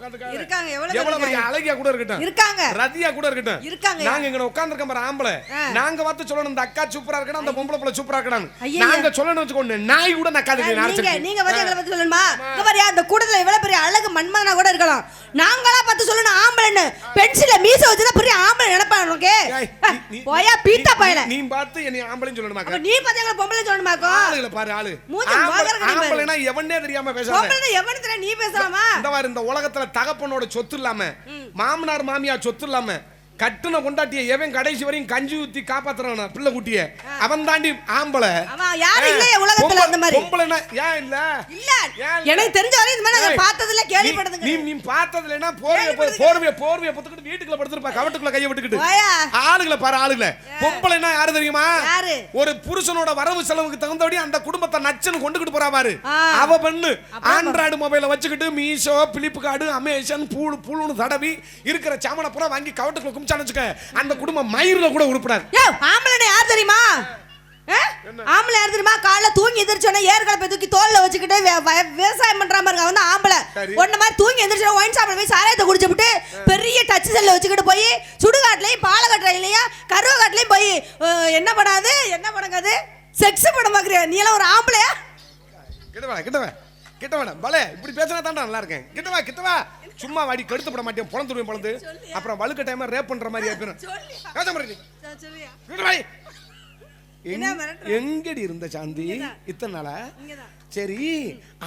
இருக்காங்க, எவ்வளவு பேர் எவ்வளவு பெரிய இருக்காங்க? அழகியா கூட இருக்கட்டும். இருக்காங்க. ரதியா கூட இருக்கட்டும். இருக்காங்க. நாங்க இங்க உட்கார்ந்திருக்க பாரு ஆம்பளை. நாங்க பார்த்து சொல்லணும் இந்த அக்கா சூப்பரா இருக்கணும் அந்த பொம்பளை புள்ள சூப்பரா இருக்கணும். நாங்க சொல்லணும் வச்சுக்கோங்க. நாய் கூட நக்காதுக்கு நீங்க நினைச்சிருக்கு நீங்க வந்து எங்களை பத்தி சொல்லணுமா? இங்க பாரியா அந்த கூட்டத்துல எவ்வளவு பெரிய அழகு மன்மதனா கூட இருக்கலாம். நாங்களா பார்த்து சொல்லணும் ஆம்பளைன்னு. பென்சில மீச வச்சுதான் பெரிய ஆம்பளை நினைப்பாங்க நீ- போயா பீத்தா நீ- பயல நீ பார்த்து என்னை ஆம்பளைன்னு சொல்லணுமாக்கா அப்ப நீ பார்த்து எங்களை பொம்பளை சொல்லணுமாக்கோ ஆளுகளை பாரு ஆளு. மூஞ்சி. ஆம்பளைனா எவனே தெரியாம பேசாத பொம்பளை எவனு நீ பேசலாமா இந்த மாதிரி இந்த உலகத்துல தகப்பனோட சொத்து இல்லாம மாமனார் மாமியார் சொத்து இல்லாம கட்டுன கொண்டாட்டிய எவன் கடைசி வரையும் கஞ்சி ஊத்தி காப்பாத்துறான? பிள்ளை குட்டிய. அவன் தாண்டி ஆம்பளை. யாரும் இல்லையே உலகத்துல அந்த மாதிரி. பொம்பளைனா ஏன் இல்ல? இல்ல. இல்ல? எனக்கு தெரிஞ்ச வரையும் இந்த மாதிரி பார்த்தது இல்ல நீ நீ பார்த்ததுல என்ன போர்வைய கேள்விப்பட்டது போர்வைய போர்வைய புத்துக்கிட்டு வீட்டுக்குள்ள படுத்துருப்பா கவட்டுக்குள்ள கைய விட்டுக்கிட்டு. போயா ஆளுகளை பாரு ஆளுகளை பொம்பளைனா யாரு தெரியுமா? ஒரு புருஷனோட வரவு செலவுக்கு தகுந்தபடி அந்த குடும்பத்தை நச்சுன்னு கொண்டுகிட்டு போறா பாரு. அவ பெண்ணு. ஆண்ட்ராய்டு மொபைல வச்சுக்கிட்டு மீஷோ பிளிப்கார்டு அமேசான் பூளு பூளுன்னு தடவி இருக்கிற சாமனை பூரா வாங்கி கவட்டுக்குள்ள வச்சுக்க அந்த குடும்பம் மயிரில் கூட உருப்படாது. யோ ஆம்பளை யார் தெரியுமா? ஆம்பளை யார் தெரியுமா? காலைல தூங்கி எந்திரிச்சோன்னே ஏற்கனவே தூக்கி தோல்ல வச்சுக்கிட்டு விவசாயம் பண்ற மாதிரி தான் ஆம்பளை. ஒன்ன மாதிரி தூங்கி எந்திரிச்சோட ஒயின் ஷாப்ல போய் சாராயத்தை குடிச்சுட்டு பெரிய டச் செல்ல வச்சுக்கிட்டு போய் சுடுகாட்டுலயும் பாலகட்டுலையும் கருவகாட்டுலயும் போய் என்ன பண்ணாது என்ன பண்ணுங்க செக்ஸ் படம் பாக்குறியா? நீ எல்லாம் ஒரு ஆம்பளையா? கிட்ட வா கிட்ட வா. கிட்ட வேணா பலே இப்படி பேசினா தான்டா நல்லா இருக்கேன். கிட்ட வா கிட்ட வா. சும்மா வாடி கழுத்து பட மாட்டேன் பொழந்துருவேன் பொழந்து அப்புறம் வழுக்க டைமா ரேப் பண்ற மாதிரி மிரட்டுற? எங்கடி இருந்த சாந்தி? இத்தனை நாளா. சரி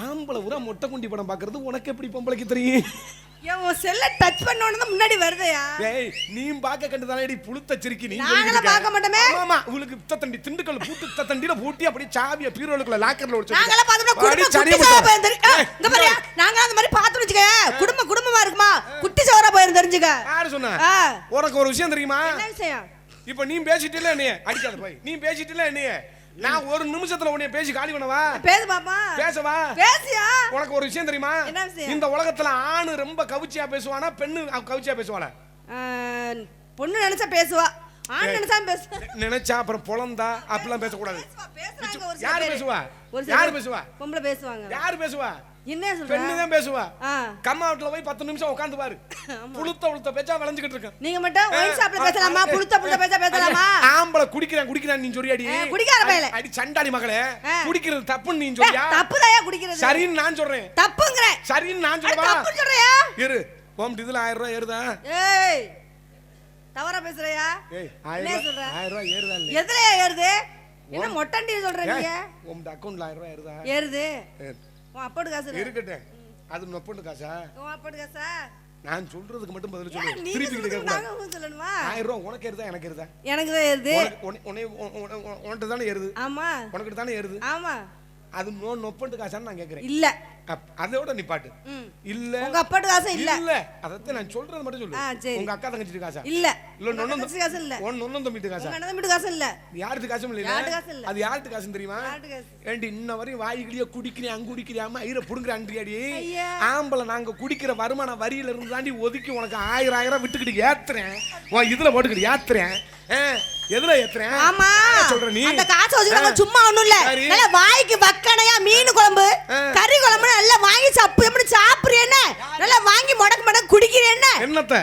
ஆம்பளை ஊரா மொட்டை குண்டி படம் பாக்குறது உனக்கு எப்படி பொம்பளைக்கு தெரியும்? ஏன் உன் செல்ல டச் பண்ண உடனே தான் முன்னாடி வருதையா? டேய் நீ பாக்க கண்டு தானடி புளுத்த சிரிக்கி நீ இருக்க. பார்க்க மாட்டோமே. ஆமா உங்களுக்கு தண்டி திண்டுக்கல் பூட்டு தத்தண்டில பூட்டி அப்படியே சாவிய பீரோலுக்குள்ள லாக்கர்ல ஒளிச்சு குட்டி சவரா. போயிருந்து ஏய், இங்க பாரியா நாங்க அந்த மாதிரி பார்த்தோம் வச்சுக்க குடும்ப குடும்பமா இருக்குமா? குட்டி சவரா போயிருந்து தெரிஞ்சுக்க யாரு சொன்னா. உனக்கு ஒரு விஷயம் தெரியுமா? என்ன விஷயம்? இப்ப நீ பேசிட்டில என்னைய? அடிக்காத போய். நீ பேசிட்டில என்னைய? நான் ஒரு நிமிஷத்துல உன்னைய பேசி காலி பண்ணவா? பேசு பாப்பா. பேசவா? பேசியா? உனக்கு ஒரு விஷயம் தெரியுமா? இந்த உலகத்துல ஆணு ரொம்ப கவிச்சியா பேசுவானா பெண்ணு கவிச்சியா பேசுவாளா? பொண்ணு நினைச்சா பேசுவா. ஆண் நினைச்சா பேசு. நினைச்சா அப்புறம் பொழந்தா அப்படிலாம் பேசக்கூடாது. யாரு. பேசுவா? யாரு. பேசுவா? பொம்பளை பேசுவாங்க. யாரு பேசுவா? என்ன பெண்ணு சொல்ற தான் பேசுவா. ஆ. கம்மாவட்டில் போய் பத்து நிமிஷம் உட்காந்து பாரு. புளுத்த உளுத்த பேச்சா விளைஞ்சுக்கிட்டு இருக்கேன். நீங்க மட்டும் ஒயின் ஷாப்ல பேசலாமா? புளுத்த புளுத்த பேச பேசலாமா? ஆம்பளை குடிக்கிறேன் குடிக்கிறேன் நீ சொல்றியாடி? குடிக்கார பயலே. அடி சண்டாடி மகளே. குடிக்கிறது தப்புன்னு நீ சொல்றியா? தப்புதாயா குடிக்கிறது? சரின்னு நான் சொல்றேன். தப்புங்கறேன். சரின்னு நான் சொல்லவா தப்புன்னு சொல்றியா? இரு. உன் இதுல ஆயிரம் ரூபாய் ஏறுதா? ஏய் தவறா பேசுறியா? ஏய் ஆயிரம் ரூபாய் ஆயிரம் ரூபாய் ஏறுதா எதுலயா ஏறுது? என்ன மொட்டண்டி சொல்ற ஏய், நீங்க உன் அக்கௌண்ட்ல ஆயிரம் ரூபாய் ஏறுதா? ஏறுது. ஏறு. உன் அப்போடு காசு. இருக்கட்டும். அது நொப்பண்டு காசா? உன் அப்போடு காசா? நான் சொல்றதுக்கு மட்டும் பதில் சொல்லு. திருப்பி கேட்க சொல்லணுமா? ஆயிரம் ரூபாய் உனக்கு ஏறுதா? எனக்கு ஏறுதா? எனக்கு தான் ஏறுது. உனக்கு தானே ஏறுது? ஆமா. உனக்கு தானே ஏறுது? ஆமா. அது நோ நொப்பண்டு காசான்னு நான் கேட்கறேன் இல்ல. அதோட நிப்பாட்டு. இல்ல. உங்க அப்போடு காசு இல்ல. இல்ல. அதத்தான் நான் சொல்றது மட்டும் சொல்லு. உங்க அக்கா தங்கச்சி காசா? இல்ல. இல்ல தங்கச்சி காசு இல்ல. உன் நொண்ணம் தம்பிட்டு காசா? அண்ணன் வீட்டு காசு இல்ல. யாருக்கு காசும் இல்ல? காசு. அது யாருக்கு காசுன்னு தெரியுமா? காசு? ஏண்டி இன்ன வரையும் வாய்கிளிய குடிக்கிறேன் அங்க குடிக்கிறாம ஐயரை புடுங்குற அன்றியாடி? ஐயா. ஆம்பளை நாங்க குடிக்கிற வருமான வரியில இருந்து தாண்டி ஒதுக்கி உனக்கு ஆயிரம் ஆயிரம் விட்டுக்கிட்டு ஏத்துறேன். உன் இதுல போட்டுக்கிட்டு ஏத்துறேன். எதுல ஏத்துறேன் ஆமா. சொல்ற நீ? அந்த காசை வச்சுக்கிட்டு ஆ. சும்மா ஒண்ணும் இல்ல. நல்ல வாய்க்கு வக்கனையா மீன் குழம்பு. கறி குழம்பு நல்லா வாங்கி சாப்பு எப்படி சாப்பிடுறேன்னு நல்லா வாங்கி முடக்கு முடக்கு குடிக்கிறேன்னு என்னத்த.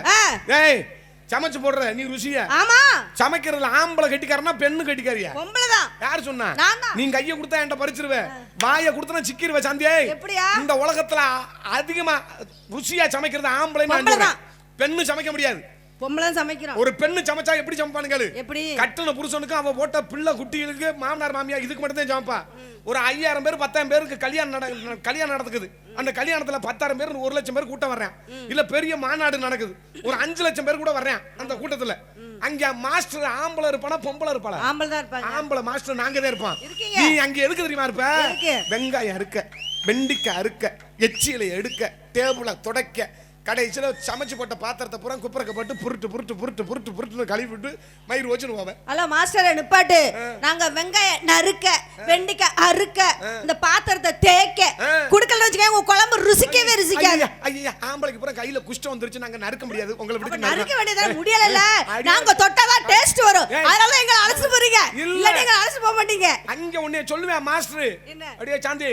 ஏய் சமைச்சு போடுற நீ ருசிய. ஆமா. சமைக்கிறதுல ஆம்பளை கட்டிக்காரனா பெண்ணு கட்டிக்காரியா? பொம்பளை தான் யார் சொன்னா. நீ கைய கொடுத்தா என்கிட்ட பறிச்சிருவ. வாய கொடுத்தா சிக்கிருவ சந்தியே? இந்த உலகத்துல அதிகமா ருசியா சமைக்கிறது ஆம்பளை. பெண்ணு சமைக்க முடியாது. பொம்பளை சமைக்கிறோம். ஒரு பெண்ணு சமைச்சா எப்படி சமைப்பானு கேளு. எப்படி? கட்டுன புருஷனுக்கு அவ போட்ட பிள்ளை குட்டிகளுக்கு மாமனார் மாமியா இதுக்கு மட்டும் தான் சமைப்பா. ஒரு ஐயாயிரம் பேர் பத்தாயிரம் பேருக்கு கல்யாணம் நட கல்யாணம் நடக்குது. அந்த கல்யாணத்துல பத்தாயிரம் பேர் ஒரு லட்சம் பேர் கூட்டம் வர்றேன். இல்ல பெரிய மாநாடு நடக்குது. ஒரு அஞ்சு லட்சம் பேர் கூட வர்றேன் அந்த கூட்டத்துல. அங்க மாஸ்டர் ஆம்பளை இருப்பானா பொம்பளை இருப்பாளா? ஆம்பளை தான் இருப்பாங்க. ஆம்பளை மாஸ்டர் நாங்க தான் இருப்போம். நீ அங்க எதுக்கு தெரியுமா இருப்ப? வெங்காயம் அறுக்க வெண்டிக்காய் அறுக்க எச்சியில எடுக்க டேபிள துடைக்க கடைசியில சமைச்சு போட்ட பாத்திரத்தை பூரா குப்பரக்க போட்டு புருட்டு புருட்டு புருட்டு புருட்டு புருட்டு கழுவி விட்டு மயிர் வச்சுன்னு போவேன். ஹலோ மாஸ்டர் நிப்பாட்டு. நாங்க வெங்காயம் நறுக்க வெண்டிக்காய் அறுக்க இந்த பாத்திரத்தை தேய்க்க. குடுக்கல வச்சுக்க உங்க குழம்பு ருசிக்கவே ருசிக்காது. ஐயா, ஆம்பளைக்கு பூரா கையில குஷ்டம் வந்துருச்சு நாங்க நறுக்க முடியாது. உங்களை விட்டு நறுக்க வேண்டியதான? முடியல நாங்க தொட்டாதான் டேஸ்ட் வரும். அதனால எங்களை அழைச்சு போறீங்க. இல்ல. நீங்க அழைச்சு போக மாட்டீங்க. அங்க உன்னைய சொல்லுவேன் மாஸ்டர்? அடியே சாந்தி.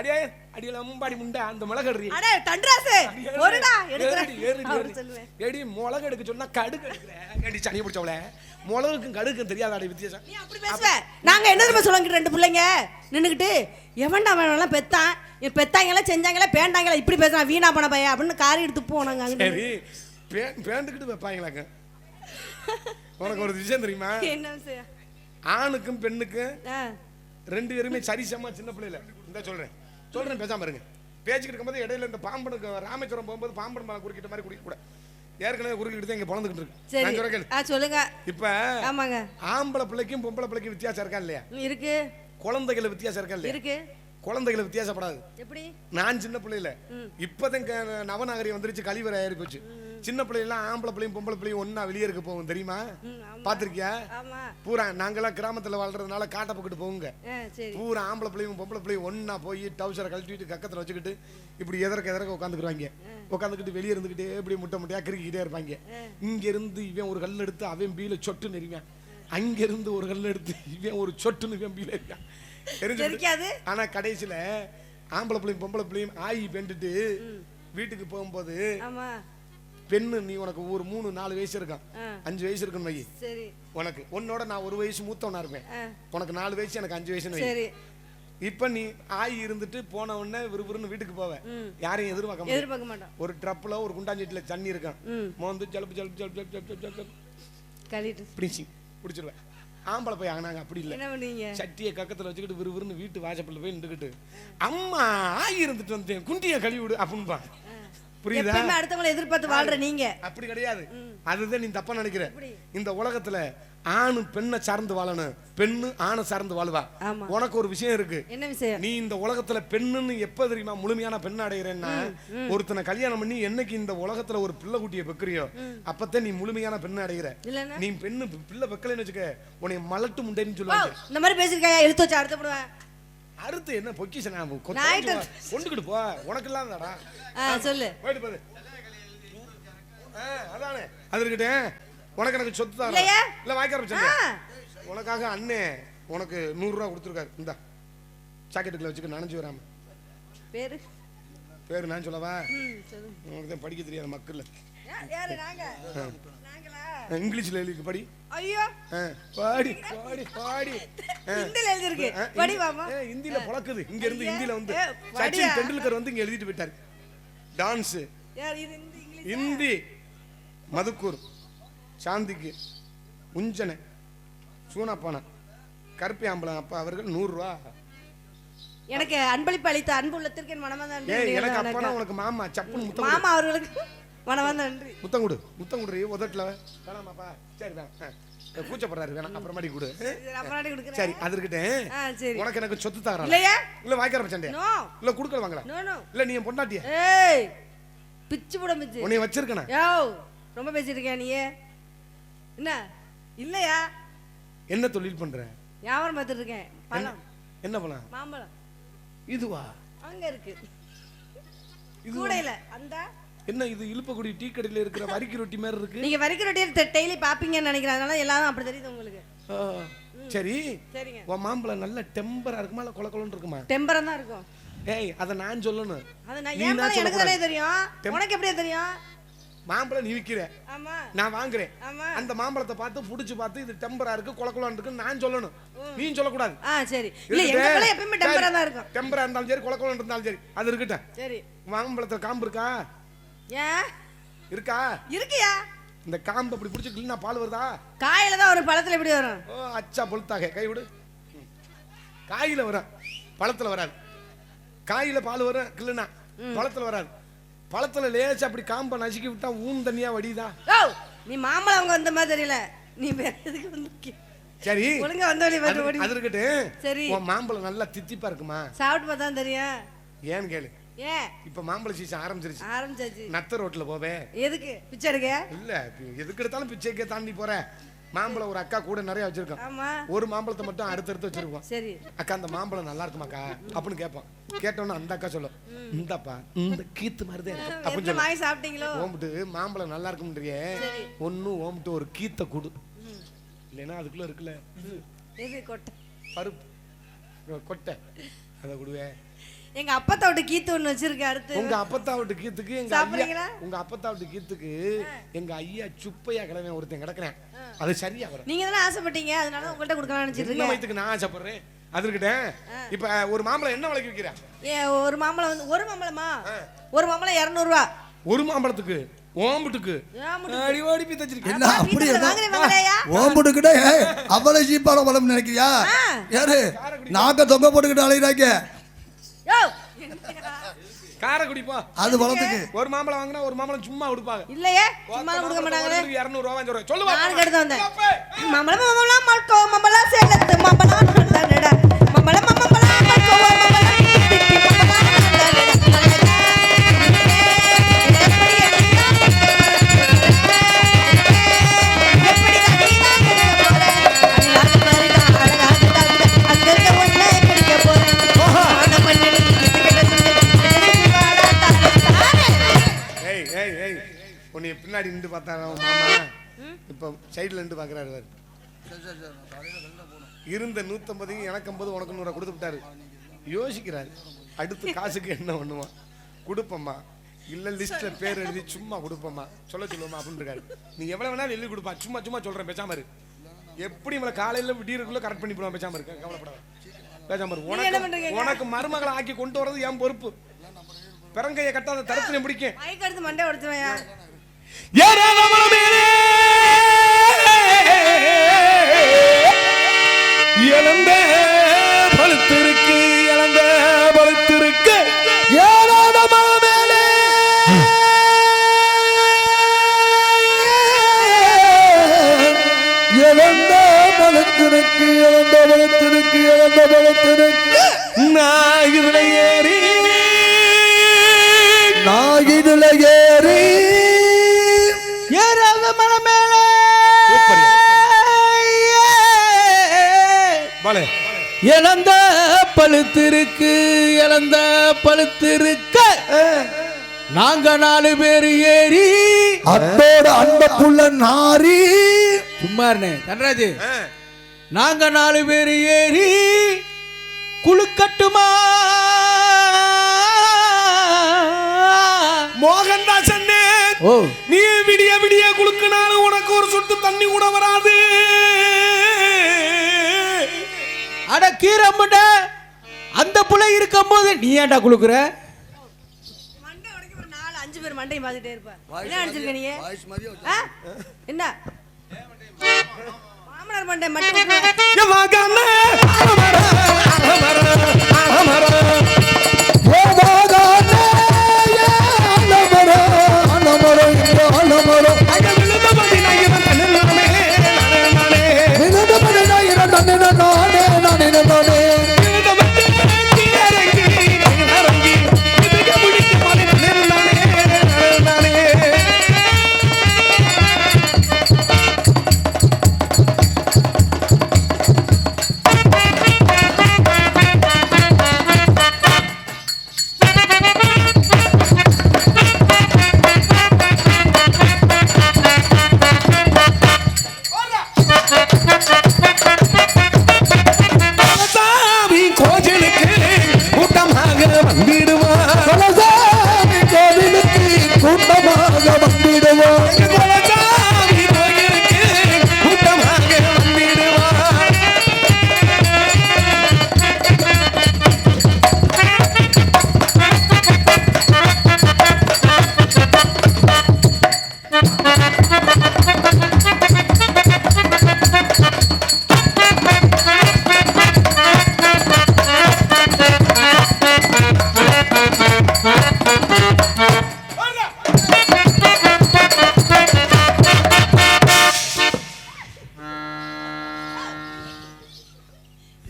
அடியே அடியில மும்பாடி முண்டை அந்த மிளகடுறி அடே தண்டராசு ஒருடா. சொல்லுவேன். ஏடி மிளகு எடுக்க சொன்னா கடுகு எடுக்கிற ஏடி சனி பிடிச்சவள? மிளகுக்கும் கடுகுக்கும் தெரியாதாடி வித்தியாசம்? நீ அப்படி பேசுவ. நாங்க என்ன தெரியுமா சொல்லுவாங்க ரெண்டு பிள்ளைங்க? நின்னுக்கிட்டு எவன்டா அவன் பெத்தான்? பெத்தாங்களா செஞ்சாங்களா பேண்டாங்களா இப்படி பேசுறான் வீணா பண்ண பையன். அப்படின்னு காரி எடுத்து போனாங்க அங்க சரி பேண்டுக்கிட்டு வைப்பாங்களாங்க? உனக்கு ஒரு விஷயம் தெரியுமா? என்ன விஷயம்? ஆணுக்கும் பெண்ணுக்கும் ரெண்டு பேருமே சரிசமா சின்ன பிள்ளைல இந்த சொல்றேன். சொல்றேன் பேசாம இருங்க. பேச்சுக்கிட்டு இருக்கும்போது இடையில இந்த பாம்பனுக்கு ராமேஸ்வரம் போகும்போது பாம்பன் மலை குறுக்கிட்ட மாதிரி குடிக்க கூட. ஏற்கனவே குறுக்கிட்டு தான் இங்க பிறந்துகிட்டு இருக்கு. சொல்லுங்க. இப்ப ஆமாங்க. ஆம்பளை பிள்ளைக்கும் பொம்பளை பிள்ளைக்கும் வித்தியாசம் இருக்கா இல்லையா? இருக்கு. குழந்தைகளை வித்தியாசம் இருக்கா இல்லையா? இருக்கு. குழந்தைகளை வித்தியாசப்படாது. எப்படி? நான் சின்ன பிள்ளையில. இப்பதான் நவநாகரிகம் வந்துருச்சு கழிவறை ஏறி போச்சு சின்ன பிள்ளைலாம் ஆம்பளை பிள்ளையும் பொம்பளை பிள்ளையும் ஒண்ணா வெளியே இருக்க போகும் தெரியுமா. பாத்திருக்கியா பூரா நாங்கெல்லாம் கிராமத்துல வாழ்றதுனால காட்டை பக்கிட்டு சரி. பூரா ஆம்பளை பிள்ளையும் பொம்பளை பிள்ளையும் ஒண்ணா போய் டவுசரை கழட்டிட்டு கக்கத்துல வச்சுக்கிட்டு இப்படி எதற்கு எதற்கு உட்காந்துக்குறாங்க உட்காந்துக்கிட்டு வெளியே இருந்துக்கிட்டே இப்படி முட்டை முட்டையா கிறுக்கிக்கிட்டே இருப்பாங்க. இங்க இருந்து இவன் ஒரு கல் எடுத்து அவன் பீல சொட்டு நெறிவான் அங்க இருந்து ஒரு கல் எடுத்து இவன் ஒரு சொட்டுன்னு இவன் பீல இருக்கான் தெரிஞ்சுக்கிட்டு? தெரிக்காது? ஆனா கடைசியில ஆம்பளை பிள்ளையும் பொம்பளை பிள்ளையும் ஆயி பெண்டுட்டு வீட்டுக்கு போகும்போது பெண்ணு நீ உனக்கு ஒரு மூணு நாலு வயசு இருக்கான். அஞ்சு வயசு இருக்குன்னு வை. சரி. உனக்கு உன்னோட நான் ஒரு வயசு மூத்தவனா இருப்பேன். உனக்கு நாலு வயசு எனக்கு அஞ்சு வயசுன்னு வை. சரி. இப்ப நீ ஆயி இருந்துட்டு போன உடனே விறுவிறுன்னு வீட்டுக்கு போவ. யாரையும் எதிர்பார்க்க எதிர்பார்க்க மாட்டோம். ஒரு ட்ரப்ல ஒரு குண்டாஞ்சீட்டுல தண்ணி இருக்கான். மோந்து ஜலப்பு ஜலப்பு ஜலப்பு ஜலப்பு ஜலப்பு ஜலப்பு ஜலப்பு கழிட்டு பிடிச்சி பிடிச்சிருவேன் ஆம்பளை போய் ஆனாங்க அப்படி இல்லை. சட்டியை கக்கத்துல வச்சுக்கிட்டு விறுவிறுன்னு வீட்டு வாசப்பள்ள போய் நின்றுக்கிட்டு அம்மா ஆயி இருந்துட்டு வந்தேன். குண்டியை கழுவி விடு அப்படின்பா புரியுதா? அடுத்தவங்களை எதிர்பார்த்து வாழ்ற நீங்க. அப்படி கிடையாது. அதுதான் நீ தப்பா நினைக்கிற? இந்த உலகத்துல ஆணு பெண்ணை சார்ந்து வாழணும். பெண்ணு ஆணை சார்ந்து வாழுவா. உனக்கு ஒரு விஷயம் இருக்கு. என்ன விஷயம்? நீ இந்த உலகத்துல பெண்ணுன்னு எப்ப தெரியுமா முழுமையான பெண் அடைகிறேன்னா ஒருத்தனை கல்யாணம் பண்ணி என்னைக்கு இந்த உலகத்துல ஒரு பிள்ளை குட்டியை பெக்குறியோ அப்பதான் நீ முழுமையான பெண் அடைகிற நீ பெண்ணு பிள்ளை பெக்கலைன்னு வச்சுக்க உன்னை மலட்டு முண்டைன்னு சொல்லுவாங்க. இந்த மாதிரி பேசிருக்காயா இழுத்து வச்சு போடுவேன். அறுத்து என்ன பொக்கிஷன்? கொண்டுக்கிட்டு போ. உனக்கு இல்லாதடா ஆ சொல்லு. போயிட்டு ஆ, அதானே. அது இருக்கட்டும். உனக்கு எனக்கு சொத்து தான்? இல்ல வாய்க்கார உனக்காக அண்ணே உனக்கு நூறு ரூபா கொடுத்துருக்காரு. இந்தா. ஜாக்கெட்டுக்குள்ள வச்சுக்க நனைஞ்சு வராம. பேரு? பேரு நான் சொல்லவா? உனக்கு தான் படிக்க தெரியாத மக்கள் இங்கிலீஷ்ல எழுதி படி. ஐயோ. பாடி பாடி பாடி. ஹிந்தில எழுதிருக்கு ஆ, படி ஏ, ஹிந்தில பொழக்குது. இங்க இருந்து ஹிந்தில வந்து. சச்சின் டெண்டுல்கர் வந்து இங்க எழுதிட்டு போயிட்டாரு. டான்ஸ். ஹிந்தி மதுக்கூர் சாந்திக்கு உஞ்சனை சூனாப்பானா கருப்பி ஆம்பளம் அப்பா அவர்கள் நூறு ரூபா எனக்கு அன்பளிப்பு அளித்த அன்பு உள்ளத்திற்கு என் ஏய் எனக்கு. அப்பனா உனக்கு மாமா சப்புன்னு. மாமா அவர்களுக்கு. மனமார்ந்த நன்றி. முத்தம் கொடு முத்தம் கொடு உதட்டுல வேணாமாப்பா சரி வேணாம். கூச்சப்படுறாரு வேணாம். அப்புறமாடி கொடு. சரி அது இருக்கட்டும். உனக்கு எனக்கு சொத்து தகராறு இல்லையா? இல்ல சண்டை நோ. இல்ல குடுக்கல வாங்கல. இல்ல நீ என் பொண்டாட்டிய. ஏய் பிச்சு போட பிச்சு உன்னை வச்சிருக்கனா. யோ ரொம்ப பேசிட்டு இருக்கியா நீ என்ன? இல்லையா? என்ன தொழில் பண்ற? வியாபாரம் பார்த்துட்டு இருக்கேன் பழம். என்ன பண்ணலாம் மாம்பழம். இதுவா? அங்க இருக்கு. கூடையில. அந்த. என்ன இது இழுப்பக்குடி டீ கடையில இருக்கிற வரிக்கி ரொட்டி மாதிரி இருக்கு? நீங்க வரிக்கிற ரொட்டியை டெய்லி பாப்பீங்கன்னு நினைக்கிறேன் அதனால எல்லாரும் அப்படி தெரியுது உங்களுக்கு. சரி. சரிங்க. உன் மாம்பழம் நல்ல டெம்பரா இருக்குமா? இல்ல கொல கொலன்னு இருக்குமா? டெம்பரம் தான் இருக்கும். ஏய் அதை நான் சொல்லணும். அது நான் ஏன் எனக்கு தானே. தெரியும். உனக்கு எப்படியா தெரியும்? மாம்பழம் நீ விக்கிற. நான் வாங்குறேன். அந்த மாம்பழத்தை பார்த்து புடிச்சு பார்த்து இது டெம்பரா இருக்கு கொல கொலன்னு இருக்கு நான் சொல்லணும். நீ சொல்லக்கூடாது. சரி. இல்ல எப்பயுமே டெம்பரா தான் இருக்கும். டெம்பரா இருந்தாலும் சரி கொல கொலன்னு இருந்தாலும் சரி. அது இருக்கட்டும். சரி. மாம்பழத்துல காம்பு இருக்கா? ஏன்? இருக்கா? இருக்கியா? இந்த காம்பு அப்படி பிடிச்சி கிளினா பால் வருதா? காயில தான் ஒரு பழத்துல எப்படி வரும்? ஓ அச்சா பொழுத்தாக. கை விடு. காயில வரும் பழத்துல வராது. காயில பால் வரும் கிள்ளுனா பழத்துல வராது. பழத்துல லேசா அப்படி காம்பை நசுக்கி விட்டா ஊன் தண்ணியா வடியுதா? ஓ நீ மாம்பழம் அவங்க வந்த மாதிரி தெரியல. நீ வேற எதுக்கு வந்து சரி. ஒழுங்கா வந்த வழி வந்து அது இருக்கட்டும். சரி. உன் மாம்பழம் நல்லா தித்திப்பா இருக்குமா? சாப்பிட்டு பார்த்தா தெரியும். ஏன்னு கேளு. ஏன் இப்ப மாம்பழ சீசன் ஆரம்பிச்சிருச்சு. ஆரம்பிச்சாச்சு. நத்த ரோட்ல போவே. எதுக்கு? பிச்சை எடுக்க? இல்ல எதுக்கு எடுத்தாலும் பிச்சைக்கே தாண்டி போற. மாம்பழம் ஒரு அக்கா கூட நிறைய வச்சிருக்கோம் ஒரு மாம்பழத்தை மட்டும் அடுத்தடுத்து வச்சிருக்கோம் சரி. அக்கா அந்த மாம்பழம் நல்லா இருக்குமாக்கா? அப்படின்னு கேட்பான் கேட்டோன்னு அந்த அக்கா சொல்லும் இந்தாப்பா இந்த கீத்து மாதிரி தான் இருக்கு அப்படின்னு சாப்பிட்டீங்களோ? ஓம்பிட்டு மாம்பழம் நல்லா இருக்கும்ன்றியே. ஒன்னு ஓம்பிட்டு ஒரு கீத்தை கொடு. இல்லைன்னா அதுக்குள்ள இருக்குல்ல. கொட்டை? பருப்பு. கொட்டை. அதை கொடுவே. எங்க அப்பத்தா விட்டு கீத்து ஒண்ணு வச்சிருக்க அடுத்து உங்க அப்பத்தா வீட்டு கீத்துக்கு எங்க ஐயா சாப்பிடுறீங்களா? உங்க அப்பத்தா வீட்டு கீத்துக்கு எங்க ஐயா சுப்பையா கிழவன் ஒருத்தன் கிடக்குறேன். அது சரியா வரும். நீங்க தானே ஆசைப்பட்டீங்க அதனால உங்கள்ட்ட கொடுக்கலாம்னு நினைச்சிட்டு இருக்கேன். வயித்துக்கு நான் ஆசைப்படுறேன்? அது இருக்கட்டும். இப்ப ஒரு மாம்பழம் என்ன விலைக்கு விற்கிற ஏ ஒரு மாம்பழம் வந்து ஒரு மாம்பழமா? ஒரு மாம்பழம் இரநூறுவா. ஒரு மாம்பழத்துக்கு ஓம்புட்டுக்கு. என்ன அப்படி ஓம்புட்டுக்கிட்டே அவ்வளவு சீப்பான பழம் நினைக்கிறியா. யாரு? நாக்க தொங்க போட்டுக்கிட்டு அலைகிறாங்க யோ காரை குடிப்பா அது பழத்துக்கு ஒரு மாம்பழம் வாங்கினா ஒரு மாம்பழம் சும்மா கொடுப்பாங்க இல்லையே சும்மா கொடுக்க மாட்டாங்களே இருநூறு ரூபா சொல்றேன் சொல்லுவா நான் கெடுத்து வந்தேன் மம்பளம் மம்பளம் மல்கோ மம்பளம் சேலத்து மம்பளம் இருந்த நூத்தம்பதையும் எனக்கு ஐம்பது உனக்கு நூறு கொடுத்து விட்டாரு. யோசிக்கிறாரு. அடுத்து காசுக்கு என்ன பண்ணுவான் கொடுப்போம்மா. இல்ல லிஸ்ட்ல பேர் எழுதி சும்மா கொடுப்போம்மா. சொல்ல சொல்லுவோமா அப்படின்னு இருக்காரு நீ எவ்வளவு வேணாலும் எழுதி கொடுப்பா. சும்மா சும்மா சொல்றேன் பேசாம இரு. எப்படி இவளை காலையில விடியறதுக்குள்ள கரெக்ட் பண்ணி போடுவான் பேசாம இருக்கு? கவலைப்படாத. பேசாம இரு. உனக்கு? உனக்கு மருமகளை ஆக்கி கொண்டு வரது என் பொறுப்பு. பெரங்கையை கட்டாத தரத்தினை பிடிக்கும் மண்டை இழந்த பழுத்திருக்கு இழந்த பழுத்திருக்க. நாங்க நாலு பேர் ஏறி அத்தோட அன்ப புள்ள நாரி. சும்மா இருந்தே தன்ராஜ் நாங்க நாலு பேர் ஏறி குளுக்கட்டுமா மோகன்தாசன் ஓ. நீ விடிய விடிய குலுக்குனாலும் உனக்கு ஒரு சொட்டு தண்ணி கூட வராது. அட கீரம்புட அந்த புள்ள இருக்கும்போது நீ ஏன்டா குளுக்குற மண்டை உடைக்க ஒரு நாலு அஞ்சு பேர் மண்டையும் பார்த்துட்டே இருப்ப என்ன அடிச்சிருக்க நீ ஆ? என்ன? மாமனார் மண்டை மட்டும்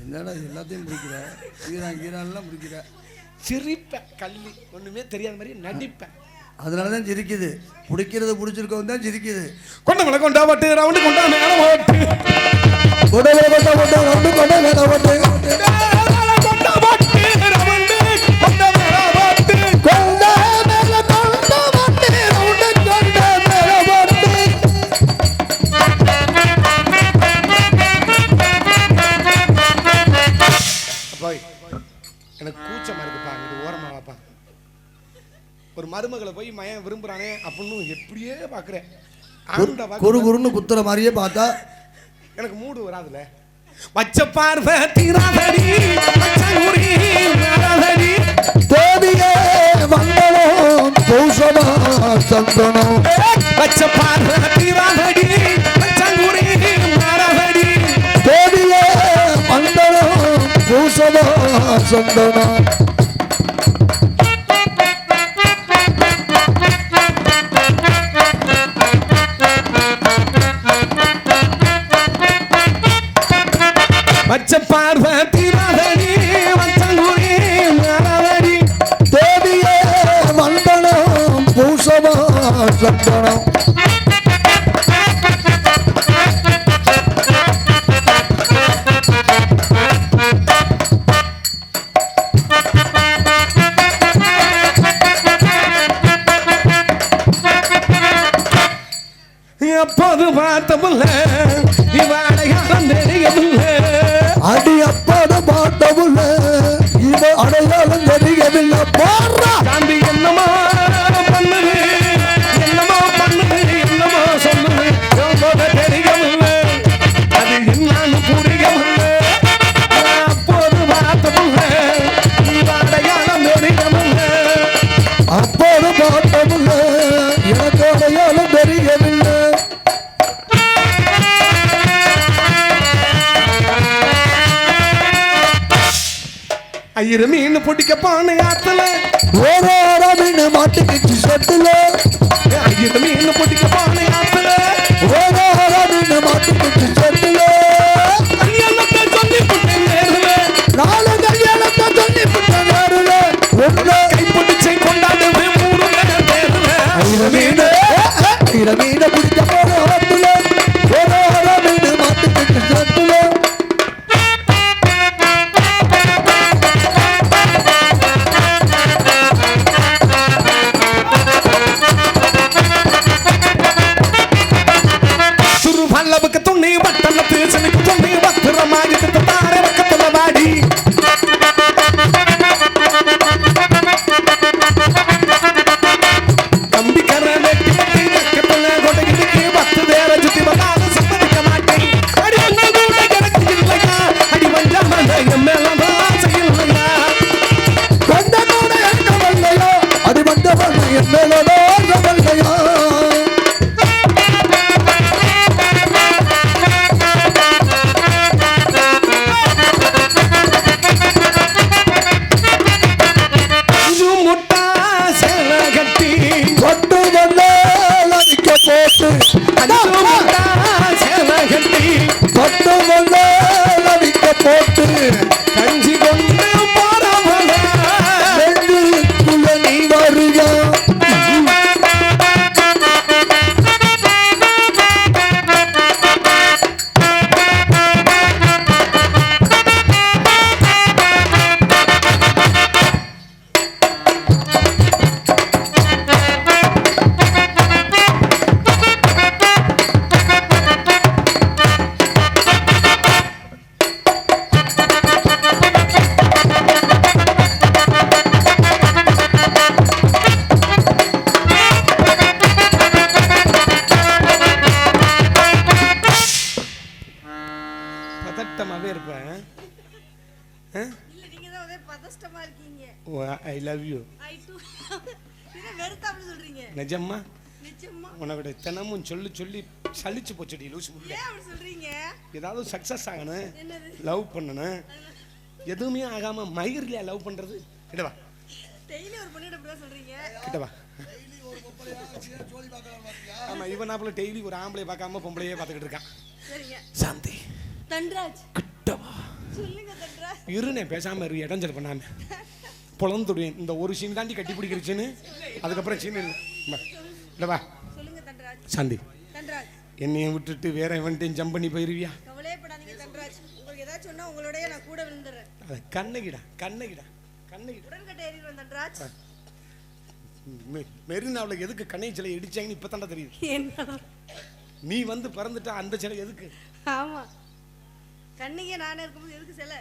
என்னடா எல்லாத்தையும் முடிக்கிற? கீரான் கீரான்லாம் சிரிப்பேன் கள்ளி. ஒண்ணுமே தெரியாத மாதிரி நடிப்பேன். அதனால தான் சிரிக்குது. பிடிக்கிறது பிடிச்சிருக்கவன் தான் சிரிக்குது. கொண்ட மலை கொண்டா பட்டு ரவுண்டு கொண்டா மேல கொண்டை கொண்டை கொண்டு கொண்டை மருமகளை போய் மயன் விரும்புறானே அப்படின்னு எப்படியே குறு வாக்கு- குறுன்னு குத்துற மாதிரியே பார்த்தா எனக்கு மூடு வராதுல வச்ச பார்வை தீராதடி. தேவியே வந்தனம் பௌஷமா சந்தனம் வச்ச பார்வை தீராதடி. தேவியே வந்தனம் பௌஷமா சந்தனம் எப்போது பார்த்தமுல்ல. இவடையாளம் தெரியவில்லை. அடி அப்பத பாட்டமுல்ல இவ அடையாளம் தெரியவில்லை. பாடுறா காந்தி என்னமோ ஐயரு மீன் பிடிக்க பானை ஆத்துல. ஓரோரா மீன் மாட்டுக்கிச்சு செட்டுல ஐயரு மீன் பிடிக்க நிஜம்மா? நிச்சயமா உனவிட தினமும் சொல்லி சொல்லி சலிச்சு போச்சுடி லூஸ் சொல்றீங்க? ஏதாவது சக்சஸ் ஆகணும் லவ் பண்ணணும். எதுவுமே ஆகாம மயிர்லையா லவ் பண்றது? கிட்ட வா. டெய்லி ஒரு பொண்ணிட்ட இப்படி தான் சொல்றீங்க? கிட்ட வா. ஆமா இவன் நாப்புல டெய்லி ஒரு ஆம்பளை பார்க்காம பொம்பளையே பார்த்துக்கிட்டு இருக்கான். சாந்தி. தன்ராஜ். கிட்ட வா. சொல்லுங்க தன்ராஜ். இருனே பேசாம இரு இடைஞ்சல் பண்ணாம. பொழந்துடுவேன் இந்த ஒரு சீன் தாண்டி கட்டி பிடிக்கிறச்சுன்னு அதுக்கப்புறம் சீன் இல்லை. வா. சாந்தி என்னைய விட்டுட்டு வேற எவன்ட்டையும் ஜம்ப் பண்ணி போயிருவியா? கண்ணகிடா கண்ணகிடா கண்ணகிடா. மெரினாவுல எதுக்கு கண்ணகி சிலை இடிச்சாங்கன்னு இப்போ தாண்டா தெரியுது நீ வந்து பிறந்துட்டா அந்த சிலை எதுக்கு? ஆமா. கண்ணிங்க நானே இருக்கும்போது எதுக்கு சிலை?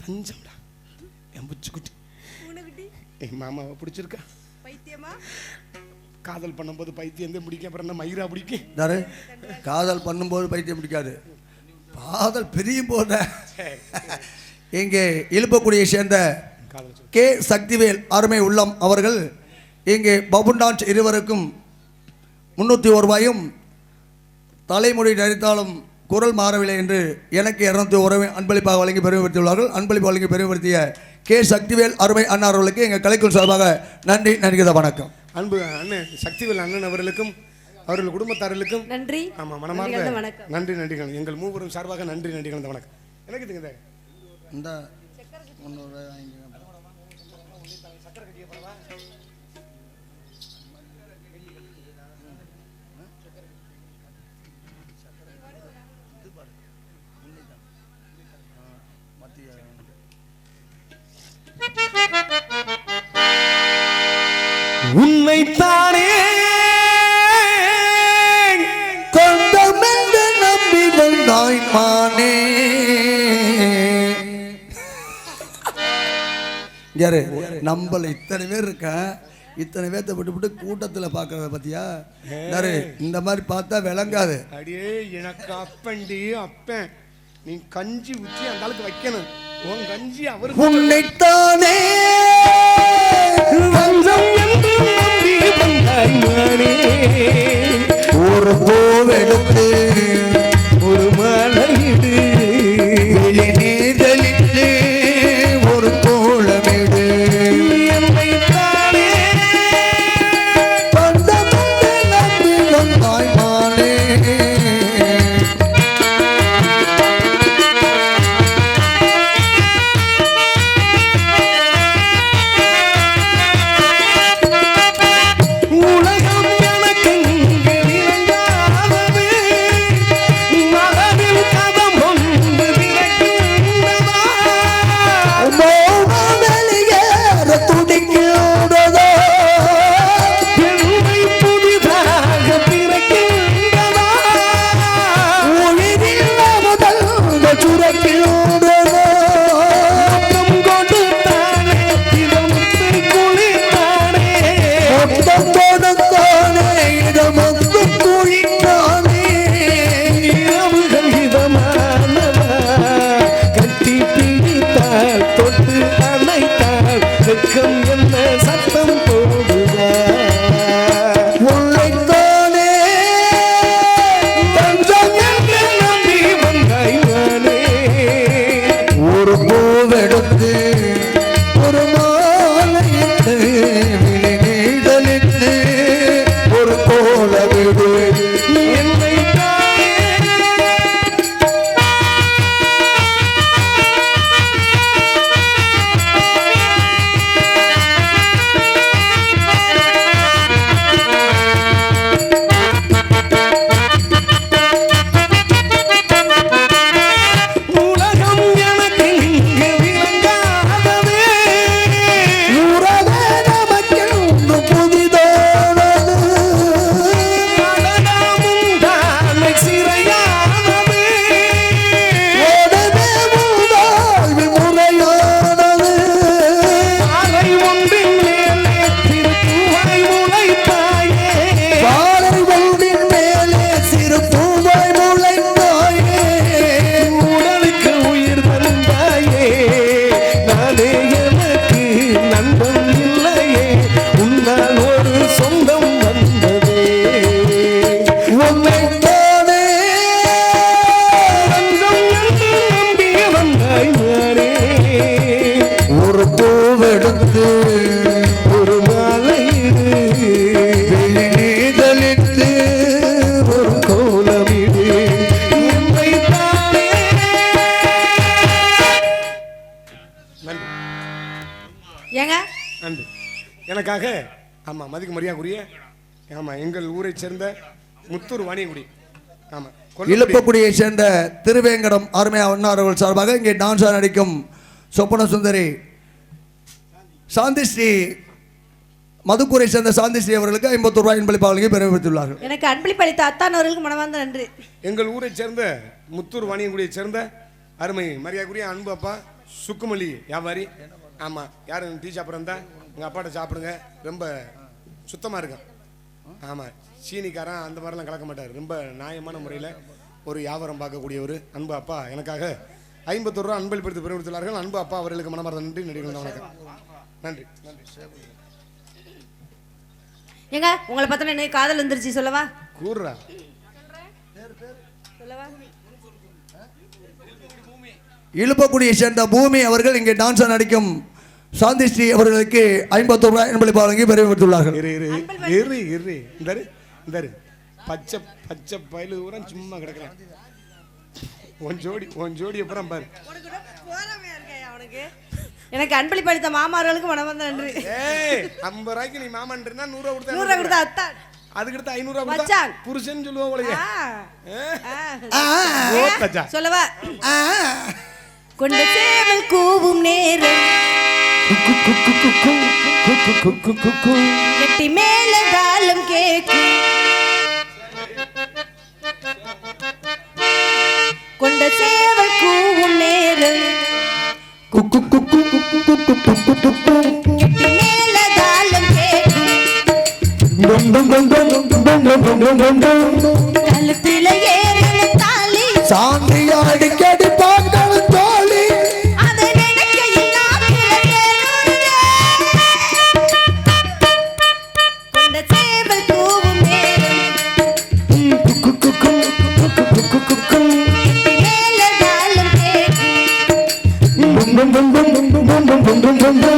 தஞ்சம்டா. என் புச்சுக்குட்டி பூனைக்குட்டி என் மாமாவை பிடிச்சிருக்கா? பைத்தியமா? காதல் பண்ணும்போது பைத்தியம் தான் பிடிக்கும். அப்புறம் என்ன மயிரா பிடிக்கும்? யாரு காதல் பண்ணும்போது பைத்தியம் பிடிக்காது. காதல் பிரியும் போத இங்கே இழுப்பக்குடியை சேர்ந்த. கே. சக்திவேல் அருமை உள்ளம் அவர்கள் இங்கே பபுன் டான்ஸ் இருவருக்கும் முன்னூற்றி ஒரு ரூபாயும் தலைமுடி நடித்தாலும் குரல் மாறவில்லை என்று எனக்கு இரநூத்தி ஒரு அன்பளிப்பாக வழங்கி பெருமைப்படுத்தியுள்ளார்கள். அன்பளிப்பு வழங்கி பெருமைப்படுத்திய கே சக்திவேல் அருமை அண்ணா அவர்களுக்கு எங்கள் கலைக்குழு சார்பாக நன்றி நன்றித வணக்கம். அன்பு அண்ணன் சக்திவேல் அண்ணன் அவர்களுக்கும் அவர்கள் குடும்பத்தார்களுக்கும் நன்றி. ஆமா நன்றி மனமார்ந்த வணக்கம். நன்றி நன்றி கலந்த- எங்கள் மூவரும் சார்பாக நன்றி நன்றி கலந்த வணக்கம். எனக்கு இந்த இந்த உன்னைத்தானே கொண்டமென்று நம்பி வந்தாய் மானே யாரு? நம்மள இத்தனை பேர் இருக்க இத்தனை பேர்த்த விட்டு விட்டு கூட்டத்தில் பார்க்கறத பத்தியா? யாரு? இந்த மாதிரி பார்த்தா விளங்காது. அடியே எனக்கு அப்பண்டி அப்பன். நீ கஞ்சி ஊற்றி அந்த ஆளுக்கு வைக்கணும். உன்னைத்தானே வஞ்சம் என்று நம்பி வந்தாய் ஒரு போவெடுத்து ஊரை சேர்ந்த முத்தூர் வாணியங்குடி. ஆமாம் இழுப்பக்குடியை சேர்ந்த திருவேங்கடம் அருமையா அண்ணார்கள் சார்பாக இங்கே டான்ஸா நடிக்கும் சொப்பன சுந்தரி. சாந்திஸ்ரீ மதுக்கூரை சேர்ந்த சாந்திஸ்ரீ அவர்களுக்கு ஐம்பத்தொரு ரூபாய் என்பளிப்பாக வழங்கி பெருமைப்படுத்தியுள்ளார்கள். எனக்கு அன்பளிப்பு அளித்த அத்தான் அவர்களுக்கு மனமார்ந்த நன்றி. எங்கள் ஊரை சேர்ந்த முத்தூர் வாணியங்குடியை சேர்ந்த அருமை மரியாதைக்குரிய அன்பு அப்பா சுக்குமல்லி வியாபாரி. ஆமாம் யாரும் டீ சாப்பிட்றதா எங்கள் அப்பாட்ட சாப்பிடுங்க. ரொம்ப சுத்தமா இருக்கும் ஆமா சீனிக்காரன் அந்த மாதிரிலாம் கலக்க மாட்டார். ரொம்ப நியாயமான முறையில் ஒரு வியாபாரம் பார்க்கக்கூடியவர் அன்பு அப்பா எனக்காக ஐம்பத்தொரு ரூபா அன்பளிப்படுத்தி பெருமித்துள்ளார்கள் அன்பு அப்பா அவர்களுக்கு மனமார்ந்த நன்றி நடிகர்கள் வணக்கம். நன்றி. நன்றி ஏங்க உங்களை பார்த்தா என்ன காதல் வந்துருச்சு சொல்லவா? கூறுறா. சொல்லவா? இழுப்பக்குடியை சேர்ந்த பூமி அவர்கள் இங்கே டான்ஸ் நடிக்கும் சாந்தி ஸ்ரீ அவர்களுக்கு ஐம்பத்தோரு ரூபாய் என்பளிப்பு வழங்கி பெருமைத்துள்ளார்கள் இரு இரு இரு இரு இந்தாரு இந்தாரு. பச்சை பச்சை பயலு பூரா சும்மா கிடக்குறேன். உன் ஜோடி உன் ஜோடி அப்புறம் பாரு. எனக்கு அன்பளிப்பு அளித்த மாமார்களுக்கு மனமார்ந்த நன்றி. ஏய் ஐம்பது ரூபாய்க்கு நீ மாமன்றா நூறு ரூபா கொடுத்தா நூறு கொடுத்தா அத்தான் அதுக்கு அடுத்து ஐநூறு ரூபா கொடுத்தா. புருஷன் சொல்லுவோம் உங்களுக்கு சொல்லவா? கொண்ட சேவல் கூவும் நேரம். எட்டி மேல தாளம் கேக்கும் கொண்ட சேவல் கூவும் நேரம். எட்டி மேல தாளம் கேக்கும் கழுத்தில ஏறணும் தாலி. சாந்தி dum dum dum dum.